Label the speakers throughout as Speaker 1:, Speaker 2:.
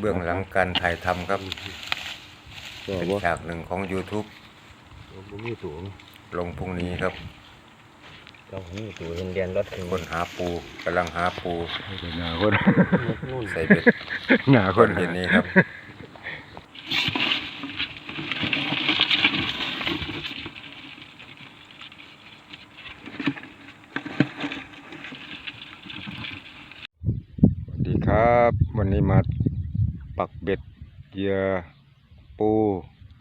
Speaker 1: เบื้องหลังการถ่ายทำครับ
Speaker 2: ก็
Speaker 1: เป็น
Speaker 2: ว่า
Speaker 1: ฉากหนึ่งของ YouTube
Speaker 2: บ่มีตัว
Speaker 1: ลงพรุ่งนี้ครับ
Speaker 3: เรานี่ตัวเห็นเรียนรถขึ้น
Speaker 1: คนหาปูกำลังหาปู
Speaker 2: ให้แต่หน้าคน
Speaker 3: นู่น
Speaker 1: ใส่เบ็ด
Speaker 2: หน้าค
Speaker 1: คน
Speaker 2: น
Speaker 1: เห็นนี้ครับ สวัสดีครับ วันนี้มา ปักเบ็ดเหยื่อปู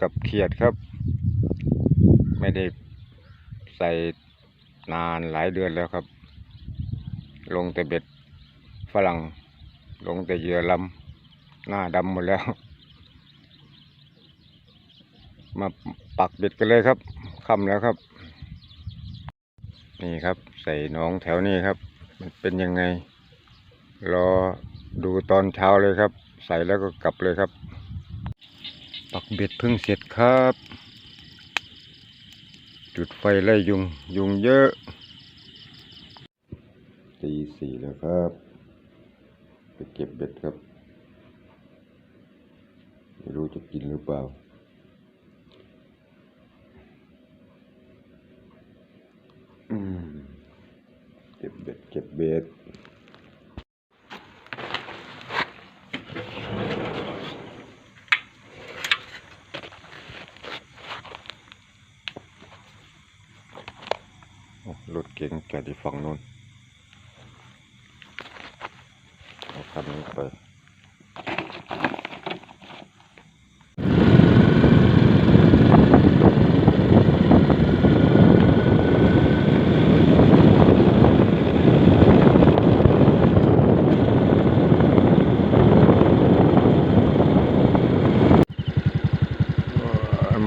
Speaker 1: กับเขียดครับ ไม่ได้ใส่นานหลายเดือนแล้วครับ ลงแต่เบ็ดฝรั่ง ลงแต่เหยื่อลำหน้าดำหมดแล้ว มาปักเบ็ดกันเลยครับค่ำแล้วครับ นี่ครับใส่หน้องแถวนี้ครับ มันเป็นยังไง รอดูตอนเช้าเลยครับ ใส่แล้วก็กลับเลยครับ ปักเบ็ดเพิ่งเสร็จครับ จุดไฟไล่ยุง ยุงเยอะตีสี่แล้วครับ ไปเก็บเบ็ดครับ ไม่รู้จะกินหรือเปล่าเก็บเบ็ดเก็บเบ็ด โอ้รถ เก๋งจอดที่ฝั่งนู้นเอาคันนี้ไป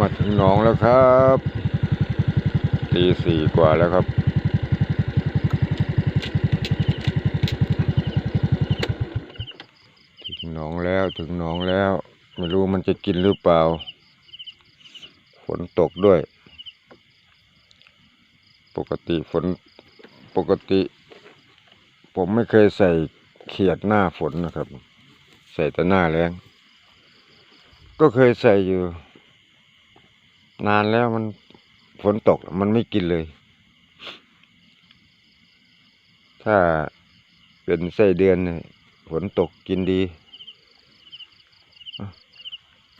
Speaker 1: มาถึงหนองแล้วครับตีสี่กว่าแล้วครับ ถึงหนองแล้ว ถึงหนองแล้ว ไม่รู้มันจะกินหรือเปล่า ฝนตกด้วย ปกติฝนปกติ ผมไม่เคยใส่เขียดหน้าฝนนะครับ ใส่แต่หน้าแรงก็เคยใส่อยู่ นานแล้วมันฝนตกมันไม่กินเลย ถ้าเป็นไส้เดือนฝนตกกินดี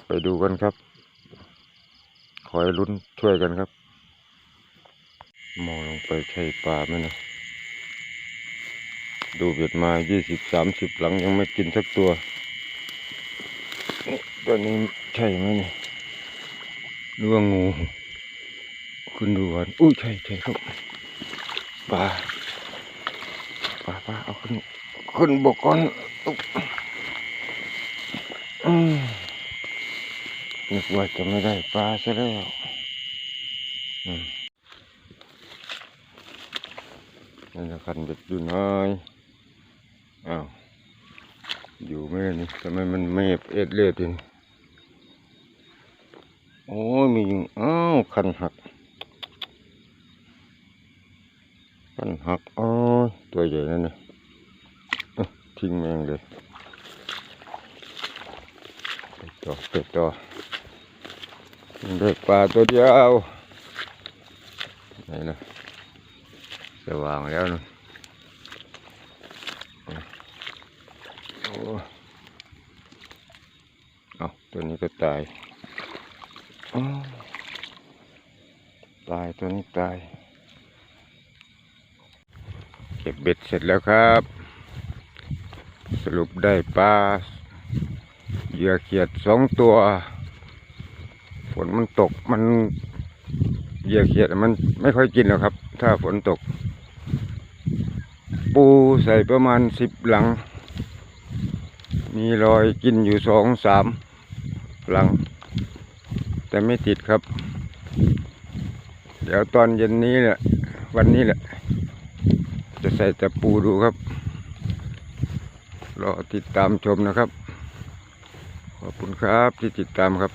Speaker 1: ไปดูกันครับ คอยลุ้นช่วยกันครับ มองลงไปใช่ปลาไหมนะ ดูเบ็ดมายี่สิบสามสิบหลังยังไม่กินสักตัวนี่ตัวนี้ใช่ไหมเนี่ยหรือว่างู คุณดูก่อนอุ้ยใช่ใช่ครับปลาปลาปลาเอาขึ้นขึ้นบกก่อนอืม นึกว่าจะไม่ได้ปลาซะแล้วนี่ละคันเบ็ดอยู่น้อยอ้าวอยู่ไหมนี่ทำไมมันเมฟเอ็ดเลือดอีกโอ้ยมียุงอ้าวคันหักคันหักโอ้ยตัวใหญ่นั่นเนี่ยทิ้งแมงเลยไปต่อไปต่อ ได้ปลาตัวเดียวไหนนะสว่างแล้วนะโอ้เอาตัวนี้ก็ตายตายตัวนี้ตาย เก็บเบ็ดเสร็จแล้วครับ สรุปได้ปลาเหยื่อเขียดสองตัว ฝนมันตกมันเหยื่อเขียดมันไม่ค่อยกินหรอกครับ ถ้าฝนตก ปูใส่ประมาณสิบหลัง มีรอยกินอยู่สองสามหลัง แต่ไม่ติดครับ เดี๋ยวตอนเย็นนี้แหละวันนี้แหละ จะใส่ตะปูดูครับรอติดตามชมนะครับ ขอบคุณครับที่ติดตามครับ